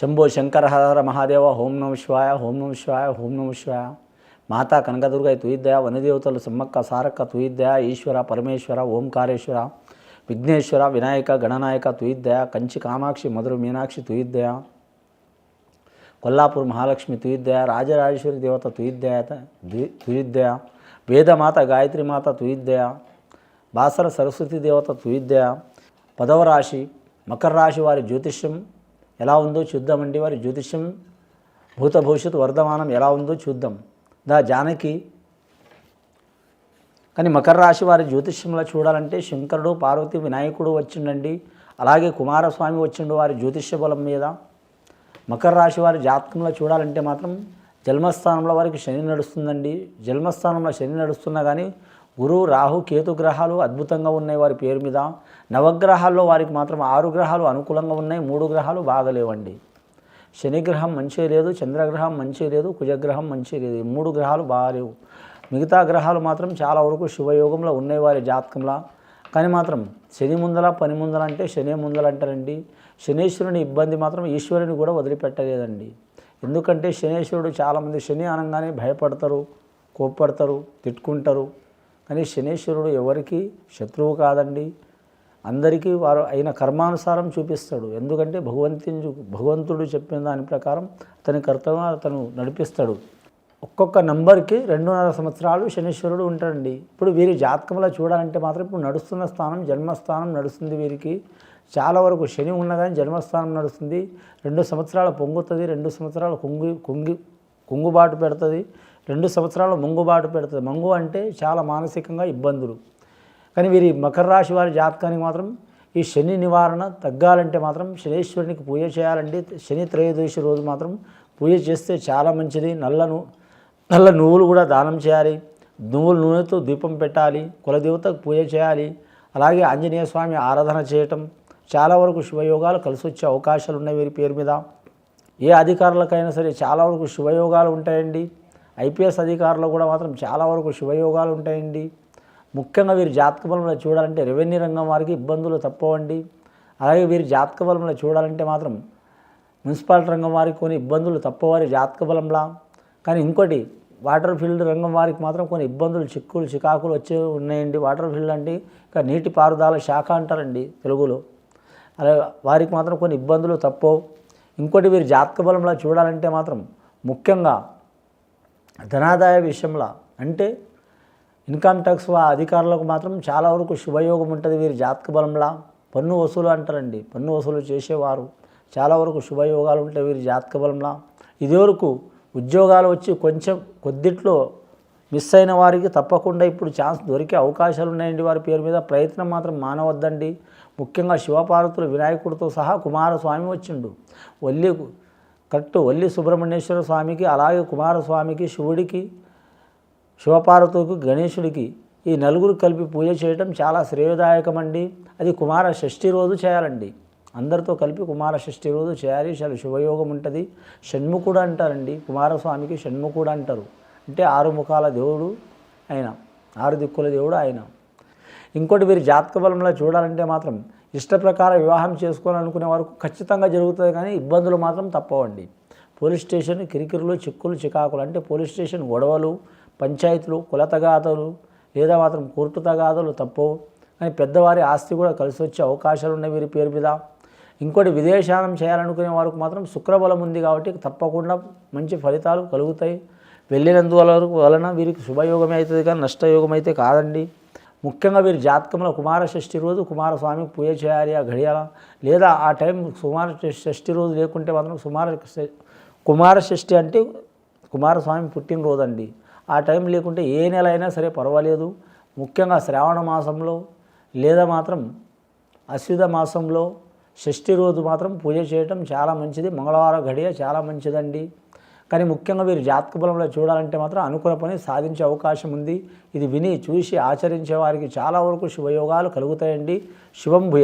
శంభో శంకర హర మహాదేవ ఓం నమ శివాయ ఓం నమ శివాయ ఓం నమ శివాయ. మాతా కనకదుర్గ తుయిద్దయ వనదేవతలు సమ్మక్క సారక్క తుయిద్దయ ఈశ్వర పరమేశ్వర ఓంకారేశ్వర విఘ్నేశ్వర వినాయక గణనాయక తుయిద్దయ కంచి కామాక్షి మధుర మీనాక్షి తుయిద్దయ కొల్లాపూర్ మహాలక్ష్మి తుయిద్దయ రాజరాజేశ్వరి దేవత తుయిద్దయ తుయిద్దయ వేదమాత గాయత్రి మాత తుయిద్దయ బాసర సరస్వతి దేవత తుయిద్దయ పదవ రాశి మకర రాశి వారి జ్యోతిష్యం ఎలా ఉందో చూద్దామండి వారి జ్యోతిష్యం. భూత భవిష్యత్తు వర్ధమానం ఎలా ఉందో చూద్దాం. దా జానకి. కానీ మకర రాశి వారి జ్యోతిష్యంలో చూడాలంటే శంకరుడు పార్వతి వినాయకుడు వచ్చిండండి. అలాగే కుమారస్వామి వచ్చిండు వారి జ్యోతిష్య బలం మీద. మకర రాశి వారి జాతకంలో చూడాలంటే మాత్రం జన్మస్థానంలో వారికి శని నడుస్తుందండి. జన్మస్థానంలో శని నడుస్తున్నా కానీ గురువు రాహు కేతు గ్రహాలు అద్భుతంగా ఉన్నాయి వారి పేరు మీద. నవగ్రహాల్లో వారికి మాత్రం ఆరు గ్రహాలు అనుకూలంగా ఉన్నాయి. మూడు గ్రహాలు బాగలేవండి. శనిగ్రహం మంచి లేదు చంద్రగ్రహం మంచి లేదు కుజగ్రహం మంచి లేదు. మూడు గ్రహాలు బాగాలేవు. మిగతా గ్రహాలు మాత్రం చాలా వరకు శుభయోగంలో ఉన్నాయి వారి జాతకంలో. కానీ మాత్రం శని ముందల పని ముందల అంటే శని ముందల అంటారండి. శనీశ్వరుని ఇబ్బంది మాత్రం ఈశ్వరుని కూడా వదిలిపెట్టలేదండి. ఎందుకంటే శనీశ్వరుడు చాలామంది శని అనగానే భయపడతారు కోప్పడతారు తిట్టుకుంటారు. కానీ శనీశ్వరుడు ఎవరికి శత్రువు కాదండి. అందరికీ వారు అయిన కర్మానుసారం చూపిస్తాడు. ఎందుకంటే భగవంతుని భగవంతుడు చెప్పిన దాని ప్రకారం అతని కర్తవ్యం అతను నడిపిస్తాడు. ఒక్కొక్క నంబర్కి రెండున్నర సంవత్సరాలు శనీశ్వరుడు ఉంటాడండి. ఇప్పుడు వీరి జాతకంలో చూడాలంటే మాత్రం ఇప్పుడు నడుస్తున్న స్థానం జన్మస్థానం నడుస్తుంది వీరికి. చాలా వరకు శని ఉన్న కానీ జన్మస్థానం నడుస్తుంది. రెండు సంవత్సరాలు పొంగుతుంది రెండు సంవత్సరాలు కుంగి కుంగి కుంగుబాటు పెడుతుంది. రెండు సంవత్సరాలు ముంగుబాటు పెడుతుంది. మంగు అంటే చాలా మానసికంగా ఇబ్బందులు. కానీ వీరి మకర రాశి వారి జాతకానికి మాత్రం ఈ శని నివారణ తగ్గాలంటే మాత్రం శనీశ్వరునికి పూజ చేయాలండి. శని త్రయోదశి రోజు మాత్రం పూజ చేస్తే చాలా మంచిది. నల్లను నల్ల నువ్వులు కూడా దానం చేయాలి. నువ్వుల నూనెతో దీపం పెట్టాలి. కులదేవతకు పూజ చేయాలి. అలాగే ఆంజనేయ స్వామి ఆరాధన చేయటం. చాలా వరకు శుభయోగాలు కలిసి వచ్చే అవకాశాలు ఉన్నాయి వీరి పేరు మీద. ఏ అధికారులకైనా సరే చాలా వరకు శుభయోగాలు ఉంటాయండి. ఐపీఎస్ అధికారులు కూడా మాత్రం చాలా వరకు శుభయోగాలు ఉంటాయండి. ముఖ్యంగా వీరి జాతక బలంలో చూడాలంటే రెవెన్యూ రంగం వారికి ఇబ్బందులు తప్పవండి. అలాగే వీరి జాతక బలంలో చూడాలంటే మాత్రం మున్సిపాలిటీ రంగం వారికి కొన్ని ఇబ్బందులు తప్పవారి జాతక బలంలా. కానీ ఇంకోటి వాటర్ ఫీల్డ్ రంగం వారికి మాత్రం కొన్ని ఇబ్బందులు చిక్కులు చికాకులు వచ్చే ఉన్నాయండి. వాటర్ ఫీల్డ్ అంటే ఇంకా నీటి పారుదల శాఖ అంటారండి తెలుగులో. అలా వారికి మాత్రం కొన్ని ఇబ్బందులు తప్పవు. ఇంకోటి వీరి జాతక బలంలో చూడాలంటే మాత్రం ముఖ్యంగా ధనాదాయ విషయంలో అంటే ఇన్కమ్ ట్యాక్స్ అధికారులకు మాత్రం చాలా వరకు శుభయోగం ఉంటుంది వీరి జాతక బలంలా. పన్ను వసూలు అంటారండి. పన్ను వసూలు చేసేవారు చాలా వరకు శుభయోగాలు ఉంటాయి వీరి జాతక బలంలా. ఇదివరకు ఉద్యోగాలు వచ్చి కొంచెం కొద్దిట్లో మిస్ అయిన వారికి తప్పకుండా ఇప్పుడు ఛాన్స్ దొరికే అవకాశాలు ఉన్నాయండి వారి పేరు మీద. ప్రయత్నం మాత్రం మానవద్దండి. ముఖ్యంగా శివపార్వతులు వినాయకుడితో సహా కుమారస్వామి వచ్చిండు. వల్లి కరెక్ట్ వల్లి సుబ్రహ్మణ్యేశ్వర స్వామికి అలాగే కుమారస్వామికి శివుడికి శివపార్వతులకు గణేశుడికి ఈ నలుగురు కలిపి పూజ చేయడం చాలా శ్రేయదాయకమండి. అది కుమార షష్ఠి రోజు చేయాలండి. అందరితో కలిపి కుమార షష్ఠి రోజు చేయాలి. చాలా శుభయోగం ఉంటుంది. షణ్ముఖుడు అంటారండి. కుమారస్వామికి షణ్ముఖుడు అంటారు. అంటే ఆరు ముఖాల దేవుడు ఆయన ఆరు దిక్కుల దేవుడు ఆయన ఇంకోటి వీరి జాతక బలంలో చూడాలంటే మాత్రం ఇష్ట ప్రకారం వివాహం చేసుకోవాలనుకునే వరకు ఖచ్చితంగా జరుగుతుంది కానీ ఇబ్బందులు మాత్రం తప్పవండి. పోలీస్ స్టేషన్ కిరికిరులు చిక్కులు చికాకులు అంటే పోలీస్ స్టేషన్ గొడవలు పంచాయతీలు కుల తగాదాలు లేదా మాత్రం కోర్టు తగాదలు తప్పవు. కానీ పెద్దవారి ఆస్తి కూడా కలిసి వచ్చే అవకాశాలు ఉన్నాయి వీరి పేరు మీద. ఇంకోటి విదేశానం చేయాలనుకునే వారికి మాత్రం శుక్రబలం ఉంది కాబట్టి తప్పకుండా మంచి ఫలితాలు కలుగుతాయి. వెళ్ళినందువల వలన వీరికి శుభయోగమే అవుతుంది కానీ నష్టయోగం అయితే కాదండి. ముఖ్యంగా వీరి జాతకంలో కుమార షష్ఠి రోజు కుమారస్వామికి పూజ చేయాలి ఆ గడియాల లేదా ఆ టైం కుమార షష్ఠి రోజు లేకుంటే మాత్రం కుమార కుమార షష్ఠి అంటే కుమారస్వామి పుట్టినరోజు అండి ఆ టైం లేకుంటే ఏ నెల అయినా సరే పర్వాలేదు. ముఖ్యంగా శ్రావణ మాసంలో లేదా మాత్రం అశ్విధ మాసంలో షష్ఠి రోజు మాత్రం పూజ చేయటం చాలా మంచిది. మంగళవారం గడియ చాలా మంచిదండి. కానీ ముఖ్యంగా వీరు జాతక బలంలో చూడాలంటే మాత్రం అనుకున్న పని సాధించే అవకాశం ఉంది. ఇది విని చూసి ఆచరించే వారికి చాలా వరకు శుభయోగాలు కలుగుతాయండి. శుభం